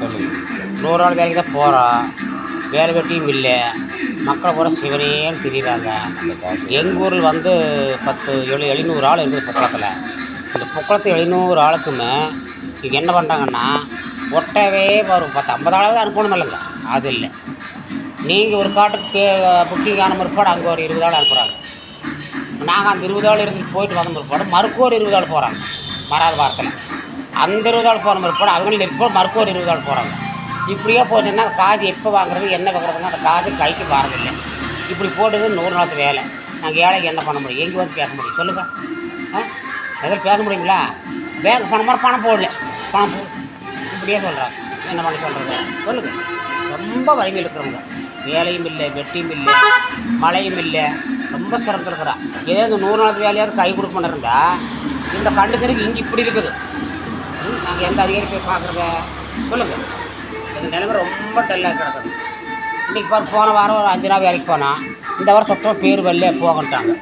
சொல்லுங்கள் நூறு நாள் வேலைக்கு தான் போகிறோம் வேலை வெட்டியும் இல்லை. மக்களை பூரா சிவனேன்னு திரியிறாங்க. எங்கள் ஊரில் வந்து பத்து எழு எழுநூறு ஆள் இருக்குது புக்கலத்தில் இந்த புக்கலத்து எழுநூறு ஆளுக்குமே இங்கே என்ன பண்ணுறாங்கன்னா ஒட்டவே வரும். பத்து ஐம்பது ஆளாவது அனுப்பணும் இல்லைங்க. அது இல்லை. நீங்கள் ஒரு காட்டுக்கு புக்கிங் ஆன பிற்பாடு அங்கே ஒரு இருபது ஆள் அனுப்புகிறாங்க நாங்கள் அந்த இருபது ஆள் இருந்துட்டு போயிட்டு வந்த பிற்பாடு மறுக்க ஒரு இருபது ஆள் போகிறாங்க மறாத வாரத்தில். அந்த இருபது ஆள் போகிற பிற்பாடு அவங்களும் எப்போ மறுக்க ஒரு இருபது ஆள் போகிறாங்க இப்படியே போச்சுன்னா அந்த காது எப்போ வாங்குறது என்ன வாங்குறதுங்க அந்த காது கைக்கு வரதில்லை. இப்படி போட்டது நூறு நாளுக்கு வேலை. நாங்கள் ஏழைக்கு என்ன பண்ண முடியும்? எங்கே வந்து பேச முடியும்? சொல்லுங்கள் ஆ? எதாவது பேச முடியுங்களா? பேங்க் பணம் மாதிரி பணம் போடல. பணம் போ இப்படியே சொல்கிறாங்க என்ன பண்ண சொல்கிறது சொல்லுங்கள் ரொம்ப வலிமையில் இருக்கிறவங்க. வேலையும் இல்லை வெட்டியும் இல்லை மழையும் இல்லை. ரொம்ப சிறந்து இருக்கிறா. இதே இந்த நூறு நாள் வேலையாவது கை கொடுக்க இருந்தால் இந்த கண்டிஷனுக்கு இங்கே இப்படி இருக்குது. எந்த அதிகாரி போய் பார்க்குறத சொல்லுங்கள் இந்த நிலைமை ரொம்ப டல்லாக கிடக்குது. இன்றைக்கி பாரு போன வாரம் ஒரு அஞ்சு நாள் வேலைக்கு போனால் இந்த வாரம் சுத்தமாக பேர் வரல போகன்ட்டாங்க.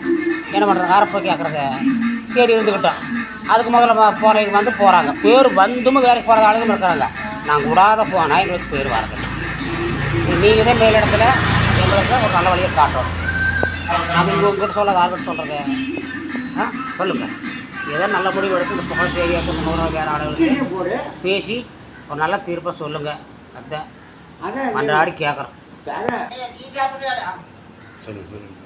என்ன பண்ணுறாங்க யாரை கேட்குறது சரி இருந்துக்கிட்டோம் அதுக்கு முதல்ல போகிறவங்க வந்து போகிறாங்க பேர் வந்தும் வேலைக்கு போகிற ஆளுங்க இருக்கிறாங்க. நாங்கள் விடாத போனால் எங்களுக்கு பேர் வரது நீங்கள் தான் மேலிடத்துல எங்களுக்கு ஒரு நல்ல வழியை காட்டணும். நாங்கள் உங்கள்கிட்ட சொல்லாத யார்கிட்ட சொல்கிறது ஆ சொல்லுங்கள் ஏதோ நல்ல முடிவு எடுத்து இந்த புகழ் தேவையாக நூறு வேறு ஆளுகளுக்கு பேசி ஒரு நல்ல தீர்ப்பை சொல்லுங்கள் அதான். மன்றாடி கேட்குறோம் சொல்லுங்கள் சொல்லுங்கள்